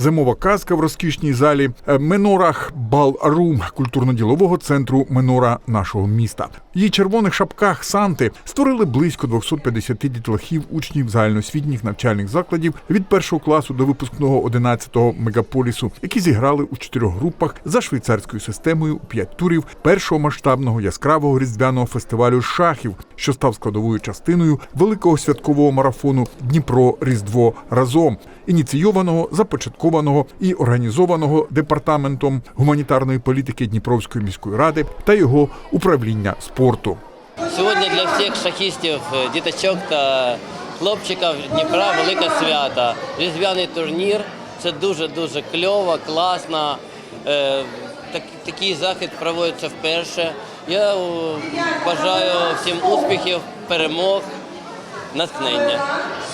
Зимова казка в розкішній залі е, Менорах Балрум культурно-ділового центру Менора нашого міста. Її червоних шапках Санти створили близько 250 дітлахів учнів загальноосвітніх навчальних закладів від першого класу до випускного 11-го мегаполісу, які зіграли у чотирьох групах за швейцарською системою п'ять турів першого масштабного яскравого різдвяного фестивалю шахів, що став складовою частиною великого святкового марафону Дніпро Різдво разом, ініційованого, започаткованого і організованого департаментом гуманітарної політики Дніпровської міської ради та його управління спорту. Сьогодні для всіх шахістів, е, діточок та хлопчиків Дніпра велике свято. Різдвяний турнір. Це дуже-дуже кльово, класно. Е, Так, такий захід проводиться вперше. Я е, бажаю всім успіхів, перемог, натхнення.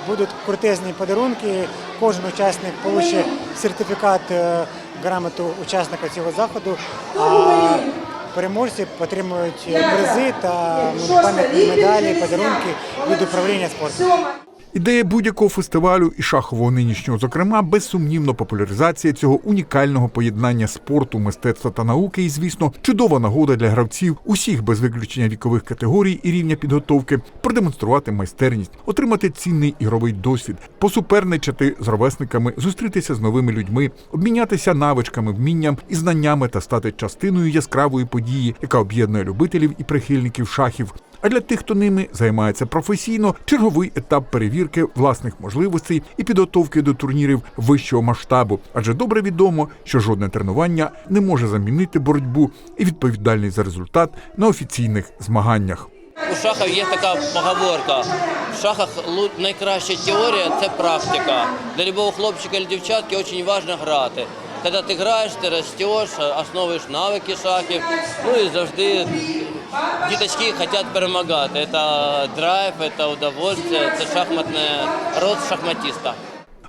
Будуть крутезні подарунки. Кожен учасник отримає сертифікат, е, грамоту учасника цього заходу. А переможці отримують призи та ну, пам'ятні медалі, подарунки від управління спорту. Ідея будь-якого фестивалю і шахового нинішнього, зокрема, безсумнівно популяризація цього унікального поєднання спорту, мистецтва та науки, і звісно, чудова нагода для гравців усіх без виключення вікових категорій і рівня підготовки продемонструвати майстерність, отримати цінний ігровий досвід, посуперничати з ровесниками, зустрітися з новими людьми, обмінятися навичками, вмінням і знаннями та стати частиною яскравої події, яка об'єднує любителів і прихильників шахів. А для тих, хто ними займається професійно, черговий етап перевірки власних можливостей і підготовки до турнірів вищого масштабу. Адже добре відомо, що жодне тренування не може замінити боротьбу і відповідальність за результат на офіційних змаганнях. У шахах є така поговорка. В шахах найкраща теорія це практика. Для любого хлопчика чи дівчатки дуже важливо грати. Коли ти граєш, ти ростеш, основуєш навики шахів. Ну і завжди діточки хочуть перемагати. Це драйв, це удовольствие, це шахматне род шахматиста.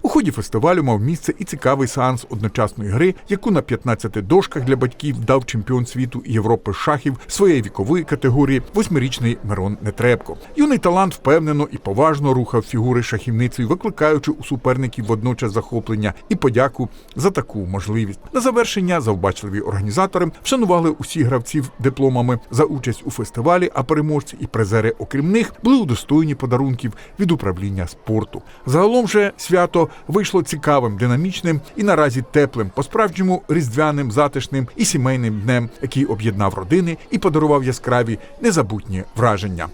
У ході фестивалю мав місце і цікавий сеанс одночасної гри, яку на 15 дошках для батьків дав чемпіон світу Європи шахів своєї вікової категорії восьмирічний Мирон Нетребко. Юний талант впевнено і поважно рухав фігури шахівницею, викликаючи у суперників водночас захоплення і подяку за таку можливість. На завершення завбачливі організатори вшанували усіх гравців дипломами за участь у фестивалі, а переможці і призери, окрім них, були удостоєні подарунків від управління спорту. Загалом же свято вийшло цікавим, динамічним і наразі теплим, по-справжньому різдвяним, затишним і сімейним днем, який об'єднав родини і подарував яскраві незабутні враження.